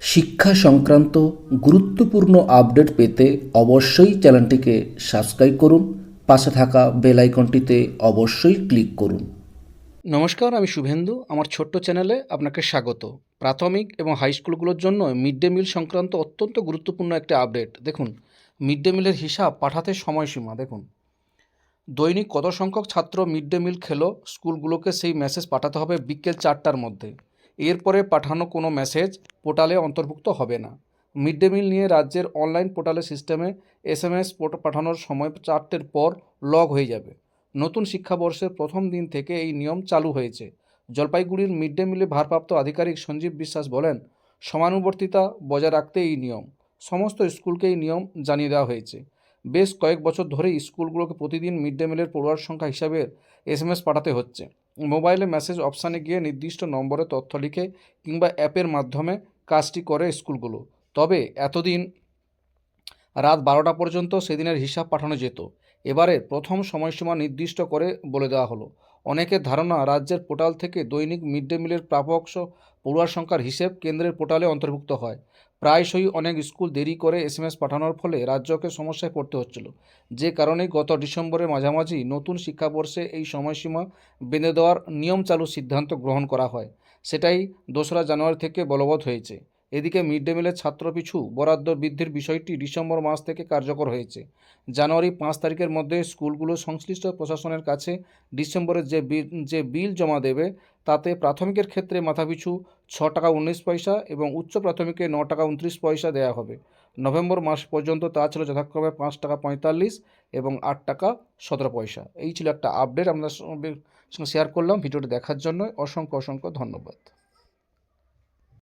শিক্ষা সংক্রান্ত গুরুত্বপূর্ণ আপডেট পেতে অবশ্যই চ্যানেলটিকে সাবস্ক্রাইব করুন, পাশে থাকা বেল আইকনটিতে অবশ্যই ক্লিক করুন। নমস্কার, আমি শুভেন্দু। আমার ছোট্ট চ্যানেলে আপনাকে স্বাগত। প্রাথমিক এবং হাই স্কুলগুলোর জন্য মিড ডে মিল সংক্রান্ত অত্যন্ত গুরুত্বপূর্ণ একটি আপডেট। দেখুন, মিড ডে মিলের হিসাব পাঠাতে সময়সীমা, দেখুন। দৈনিক কত সংখ্যক ছাত্র মিড ডে মিল খেলো, স্কুলগুলোকে সেই মেসেজ পাঠাতে হবে বিকেল চারটার মধ্যে। এরপরে পাঠানো কোনো মেসেজ পোর্টালে অন্তর্ভুক্ত হবে না। মিড ডে মিল নিয়ে রাজ্যের অনলাইন পোর্টালে সিস্টেমে এস এম এস পাঠানোর সময় চারটের পর লগ হয়ে যাবে। নতুন শিক্ষাবর্ষের প্রথম দিন থেকে এই নিয়ম চালু হয়েছে। জলপাইগুড়ির মিড ডে মিলে ভারপ্রাপ্ত আধিকারিক সঞ্জীব বিশ্বাস বলেন, সমানুবর্তিতা বজায় রাখতে এই নিয়ম। সমস্ত স্কুলকে এই নিয়ম জানিয়ে দেওয়া হয়েছে। বেশ কয়েক বছর ধরেই স্কুলগুলোকে প্রতিদিন মিড ডে মিলের পড়ুয়ার সংখ্যা হিসাবে এস পাঠাতে হচ্ছে। মোবাইলে মেসেজ অপশানে গিয়ে নির্দিষ্ট নম্বরে তথ্য লিখে কিংবা অ্যাপের মাধ্যমে কাজটি করে স্কুলগুলো। তবে এতদিন রাত বারোটা পর্যন্ত সেদিনের হিসাব পাঠানো যেত। এবারে প্রথম সময়সীমা নির্দিষ্ট করে বলে দেওয়া হলো। অনেকের ধারণা রাজ্যের পোর্টাল থেকে দৈনিক মিড ডে মিলের প্রাপক পড়ুয়ার সংখ্যার হিসেব কেন্দ্রের পোর্টালে অন্তর্ভুক্ত হয়। প্রায়শই অনেক স্কুল দেরি করে এসএমএস পাঠানোর ফলে রাজ্যকে সমস্যায় পড়তে হচ্ছিল। যে কারণে গত ডিসেম্বরের মাঝামাঝি নতুন শিক্ষাবর্ষে এই সময়সীমা বেঁধে দেওয়ার নিয়ম চালু সিদ্ধান্ত গ্রহণ করা হয়। সেটাই দোসরা জানুয়ারি থেকে বলবৎ হয়েছে। এদিকে মিড ডে মিলের ছাত্রপিছু বরাদ্দ বৃদ্ধির বিষয়টি ডিসেম্বর মাস থেকে কার্যকর হয়েছে। জানুয়ারি পাঁচ তারিখের মধ্যে স্কুলগুলো সংশ্লিষ্ট প্রশাসনের কাছে ডিসেম্বরের যে বিল যে বিল জমা দেবে, তাতে প্রাথমিকের ক্ষেত্রে মাথাপিছু ছ টাকা উনিশ পয়সা এবং উচ্চ প্রাথমিকে ন টাকা উনত্রিশ পয়সা দেওয়া হবে। নভেম্বর মাস পর্যন্ত তা ছিল যথাক্রমে পাঁচ টাকা পঁয়তাল্লিশ এবং আট টাকা সতেরো পয়সা। এই ছিল একটা আপডেট, আপনাদের সঙ্গে শেয়ার করলাম। ভিডিওটি দেখার জন্য অসংখ্য অসংখ্য ধন্যবাদ।